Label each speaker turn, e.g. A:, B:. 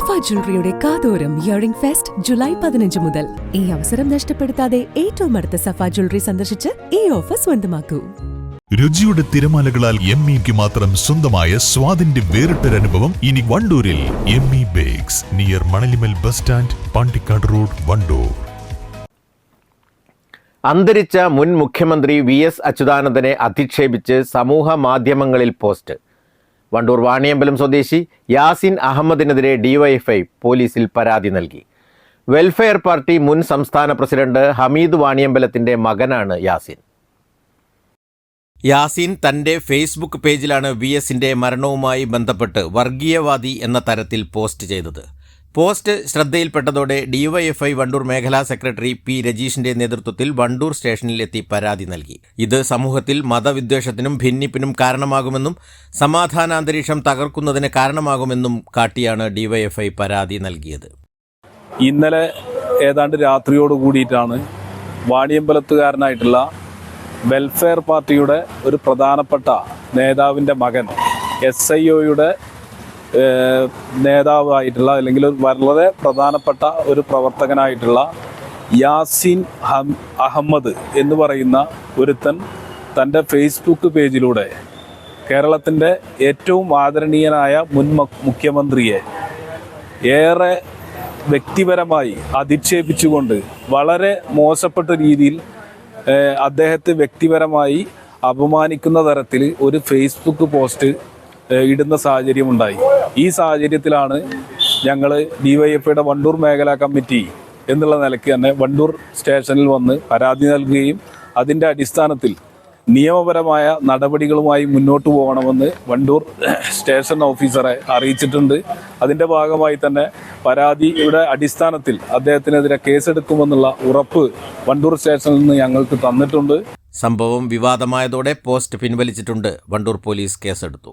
A: സഫ ജ്വല്ലറിയുടെ കാതോരം earring fest July പതിനഞ്ച് മുതൽ. ഈ അവസരം നഷ്ടപ്പെടുത്താതെ ഏറ്റവും അടുത്ത സഫ ജ്വല്ലറി സന്ദർശിച്ച് ഈ ഓഫർ സ്വന്തമാക്കൂ.
B: രുചിയുടെ തിരമാലകളാൽ എം ഇക്ക് മാത്രം സ്വന്തമായ സ്വാദിന്റെ വേറിട്ടൊരനുഭവം ഇനി വണ്ടൂരിൽ. M E bakes near Manalimal bus stand Pandikkad road Wandoor.
C: അന്തരിച്ച മുൻ മുഖ്യമന്ത്രി വി എസ് അച്യുതാനന്ദനെ അധിക്ഷേപിച്ച് സമൂഹ മാധ്യമങ്ങളിൽ പോസ്റ്റ്. വണ്ടൂർ വാണിയമ്പലം സ്വദേശി യാസിൻ അഹമ്മദിനെതിരെ ഡിവൈഎഫ്ഐ പോലീസിൽ പരാതി നൽകി. വെൽഫെയർ പാർട്ടി മുൻ സംസ്ഥാന പ്രസിഡന്റ് ഹമീദ് വാണിയമ്പലത്തിന്റെ മകനാണ് യാസിൻ. യാസിൻ തന്റെ ഫേസ്ബുക്ക് പേജിലാണ് വി എസിന്റെ മരണവുമായി ബന്ധപ്പെട്ട് വർഗീയവാദി എന്ന തരത്തിൽ പോസ്റ്റ് ചെയ്തത്. പോസ്റ്റ് ശ്രദ്ധയിൽപ്പെട്ടതോടെ ഡിവൈഎഫ്ഐ വണ്ടൂർ മേഖലാ സെക്രട്ടറി പി രജീഷിന്റെ നേതൃത്വത്തിൽ വണ്ടൂർ സ്റ്റേഷനിലെത്തി പരാതി നൽകി. ഇത് സമൂഹത്തിൽ മതവിദ്വേഷത്തിനും ഭിന്നിപ്പിനും കാരണമാകുമെന്നും സമാധാനാന്തരീക്ഷം തകർക്കുന്നതിന് കാരണമാകുമെന്നും കാട്ടിയാണ് ഡിവൈഎഫ്ഐ പരാതി നൽകിയത്.
D: ഇന്നലെ ഏതാണ്ട് രാത്രിയോട് കൂടിയിട്ടാണ് വാണിയമ്പലത്തുകാരനായിട്ടുള്ള വെൽഫെയർ പാർട്ടിയുടെ ഒരു പ്രധാനപ്പെട്ട നേതാവിന്റെ മകൻ എസ് ഐ ഒയുടെ നേതാവായിട്ടുള്ള അല്ലെങ്കിൽ വളരെ പ്രധാനപ്പെട്ട ഒരു പ്രവർത്തകനായിട്ടുള്ള യാസിൻ അഹമ്മദ് എന്ന് പറയുന്ന ഒരുത്തൻ തന്റെ ഫേസ്ബുക്ക് പേജിലൂടെ കേരളത്തിന്റെ ഏറ്റവും ആദരണീയനായ മുൻ മുഖ്യമന്ത്രിയെ ഏറെ വ്യക്തിപരമായി അധിക്ഷേപിച്ചുകൊണ്ട് വളരെ മോശപ്പെട്ട രീതിയിൽ അദ്ദേഹത്തെ വ്യക്തിപരമായി അപമാനിക്കുന്ന തരത്തിൽ ഒരു ഫേസ്ബുക്ക് പോസ്റ്റ് ഏഹ്, സാഹചര്യം ഉണ്ടായി. ഈ സാഹചര്യത്തിലാണ് ഞങ്ങൾ ഡിവൈഎഫ്ഐയുടെ വണ്ടൂർ മേഖലാ കമ്മിറ്റി എന്നുള്ള നിലയ്ക്ക് തന്നെ വണ്ടൂർ സ്റ്റേഷനിൽ വന്ന് പരാതി നൽകുകയും അതിന്റെ അടിസ്ഥാനത്തിൽ നിയമപരമായ നടപടികളുമായി മുന്നോട്ട് പോകണമെന്ന് വണ്ടൂർ സ്റ്റേഷൻ ഓഫീസറെ അറിയിച്ചിട്ടുണ്ട്. അതിന്റെ ഭാഗമായി തന്നെ പരാതിയുടെ അടിസ്ഥാനത്തിൽ അദ്ദേഹത്തിനെതിരെ കേസെടുക്കുമെന്നുള്ള ഉറപ്പ് വണ്ടൂർ സ്റ്റേഷനിൽ നിന്ന് ഞങ്ങൾക്ക് തന്നിട്ടുണ്ട്.
C: സംഭവം വിവാദമായതോടെ പോസ്റ്റ് പിൻവലിച്ചിട്ടുണ്ട്. വണ്ടൂർ പോലീസ് കേസെടുത്തു.